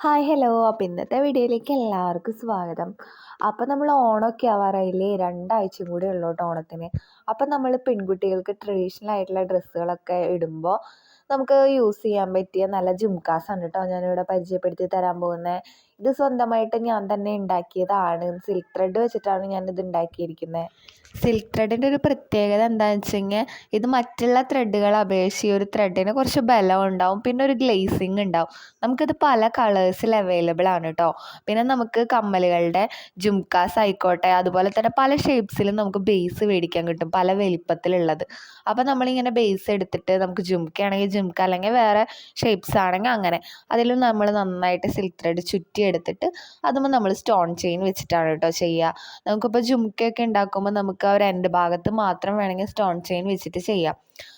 Hi hello അപ്പം ഇന്നത്തെ വീഡിയോയിലേക്ക് എല്ലാവർക്കും സ്വാഗതം. അപ്പം നമ്മൾ ഓണമൊക്കെ ആവാറായില്ലേ? രണ്ടാഴ്ചയും കൂടി ഉള്ളൂ കേട്ടോ ഓണത്തിന്. അപ്പം നമ്മൾ പെൺകുട്ടികൾക്ക് ട്രഡീഷണൽ ആയിട്ടുള്ള ഡ്രസ്സുകളൊക്കെ ഇടുമ്പോൾ നമുക്ക് യൂസ് ചെയ്യാൻ പറ്റിയ നല്ല ജുംക്കാസാണ് കേട്ടോ ഞാനിവിടെ പരിചയപ്പെടുത്തി തരാൻ പോകുന്നത് ഇത് സ്വന്തമായിട്ട് ഞാൻ തന്നെ ഉണ്ടാക്കിയതാണ്. സിൽക്ക് ത്രെഡ് വെച്ചിട്ടാണ് ഞാൻ ഇത് ഉണ്ടാക്കിയിരിക്കുന്നത് സിൽക്ക് ത്രെഡിന്റെ ഒരു പ്രത്യേകത എന്താണെന്ന് വെച്ച് കഴിഞ്ഞാൽ ഇത് മറ്റുള്ള ത്രെഡുകളെ അപേക്ഷിച്ച് ഈ ഒരു ത്രെഡിന് കുറച്ച് ബലം ഉണ്ടാവും. പിന്നെ ഒരു ഗ്ലേസിങ് ഉണ്ടാവും. നമുക്കിത് പല കളേഴ്സിൽ അവൈലബിൾ ആണ് കേട്ടോ പിന്നെ നമുക്ക് കമ്മലുകളുടെ ജുംക്കാസ് ആയിക്കോട്ടെ അതുപോലെ തന്നെ പല ഷേപ്സിലും നമുക്ക് ബേസ് മേടിക്കാൻ കിട്ടും. പല വലിപ്പത്തിലുള്ളത്. അപ്പോൾ നമ്മളിങ്ങനെ ബേസ് എടുത്തിട്ട് നമുക്ക് ജുംക്കയാണെങ്കിൽ ജുംക്ക അല്ലെങ്കിൽ വേറെ ഷേപ്സ് ആണെങ്കിൽ അങ്ങനെ. അതിലും നമ്മൾ നന്നായിട്ട് സിൽക്ക് ത്രെഡ് ചുറ്റി എടുത്തിട്ട് അതുമ്പോൾ നമ്മൾ സ്റ്റോൺ ചെയിൻ വെച്ചിട്ടാണ് കേട്ടോ ചെയ്യുക നമുക്കിപ്പോൾ ജുമുക്കയൊക്കെ ഉണ്ടാക്കുമ്പോൾ നമുക്ക് ആ ഒരു എൻഡ് ഭാഗത്ത് മാത്രം വേണമെങ്കിൽ സ്റ്റോൺ ചെയിൻ വെച്ചിട്ട് ചെയ്യാം.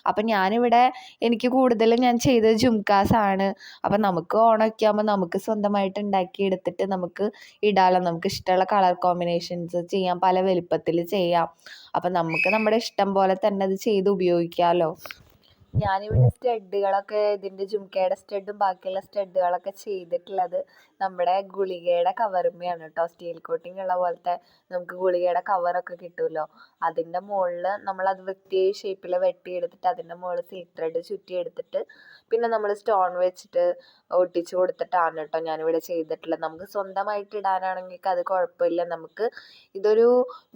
അപ്പം ഞാനിവിടെ എനിക്ക് കൂടുതലും ഞാൻ ചെയ്തത് ജുംകാസ് ആണ്. അപ്പം നമുക്ക് ഓണമൊക്കെ ആകുമ്പോൾ നമുക്ക് സ്വന്തമായിട്ട് ഉണ്ടാക്കി എടുത്തിട്ട് നമുക്ക് ഇടാലോ. നമുക്ക് ഇഷ്ടമുള്ള കളർ കോമ്പിനേഷൻസ് ചെയ്യാം. പല വലുപ്പത്തിൽ ചെയ്യാം. അപ്പം നമുക്ക് നമ്മുടെ ഇഷ്ടം പോലെ തന്നെ അത് ചെയ്ത് ഉപയോഗിക്കാമല്ലോ ഞാനിവിടെ സ്റ്റഡുകളൊക്കെ ഇതിന്റെ ജുംക്കയുടെ സ്റ്റഡും ബാക്കിയുള്ള സ്റ്റഡുകളൊക്കെ ചെയ്തിട്ടുള്ളത് നമ്മുടെ ഗുളികയുടെ കവറുമ്മയാണ് കേട്ടോ. സ്റ്റീൽ കോട്ടിംഗ് ഉള്ള പോലത്തെ നമുക്ക് ഗുളികയുടെ കവറൊക്കെ കിട്ടുമല്ലോ അതിന്റെ മുകളിൽ നമ്മളത് വൃത്തിയായി ഷേപ്പിൽ വെട്ടിയെടുത്തിട്ട് അതിന്റെ മുകളിൽ സിൽക്ക് ത്രെഡ് ചുറ്റി എടുത്തിട്ട് പിന്നെ നമ്മൾ സ്റ്റോൺ വെച്ചിട്ട് ഒട്ടിച്ചു കൊടുത്തിട്ടാണ് കേട്ടോ ഞാനിവിടെ ചെയ്തിട്ടുള്ളത്. നമുക്ക് സ്വന്തമായിട്ട് ഇടാനാണെങ്കിൽ അത് കുഴപ്പമില്ല. നമുക്ക് ഇതൊരു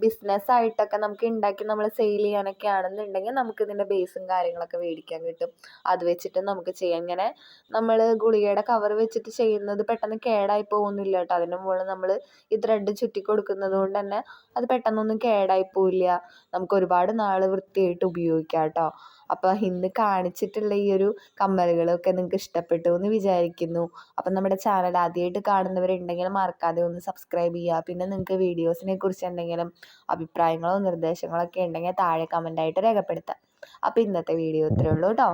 ബിസിനസ്സായിട്ടൊക്കെ നമുക്ക് ഉണ്ടാക്കി നമ്മൾ സെയിൽ ചെയ്യാനൊക്കെ ആണെന്നുണ്ടെങ്കിൽ നമുക്ക് ഇതിന്റെ ബേസും കാര്യങ്ങളൊക്കെ മേടിക്കാൻ കിട്ടും. അത് വെച്ചിട്ട് നമുക്ക് ചെയ്യാം. ഇങ്ങനെ നമ്മൾ ഗുളികയുടെ കവർ വെച്ചിട്ട് ചെയ്യുന്നത് പെട്ടെന്ന് കേടായി പോകുന്നില്ല കേട്ടോ. അതിന്റെ മുകളിൽ നമ്മൾ ഈ ത്രെഡ് ചുറ്റി കൊടുക്കുന്നത് കൊണ്ട് തന്നെ അത് പെട്ടെന്നൊന്നും കേടായി പോവില്ല. നമുക്ക് ഒരുപാട് നാൾ വൃത്തിയായിട്ട് ഉപയോഗിക്കാം കേട്ടോ. അപ്പോൾ ഇന്ന് കാണിച്ചിട്ടുള്ള ഈ ഒരു കമ്മലുകളൊക്കെ നിങ്ങൾക്ക് ഇഷ്ടപ്പെട്ടു എന്ന് വിചാരിക്കുന്നു. അപ്പം നമ്മുടെ ചാനൽ ആദ്യമായിട്ട് കാണുന്നവരുണ്ടെങ്കിൽ മറക്കാതെ ഒന്ന് സബ്സ്ക്രൈബ് ചെയ്യുക. പിന്നെ നിങ്ങൾക്ക് വീഡിയോസിനെ കുറിച്ച് എന്തെങ്കിലും അഭിപ്രായങ്ങളോ നിർദ്ദേശങ്ങളോ ഒക്കെ ഉണ്ടെങ്കിൽ താഴെ കമന്റായിട്ട് രേഖപ്പെടുത്താം അപ്പോൾ ഇന്നത്തെ വീഡിയോ ഇത്രയേ ഉള്ളൂ കേട്ടോ.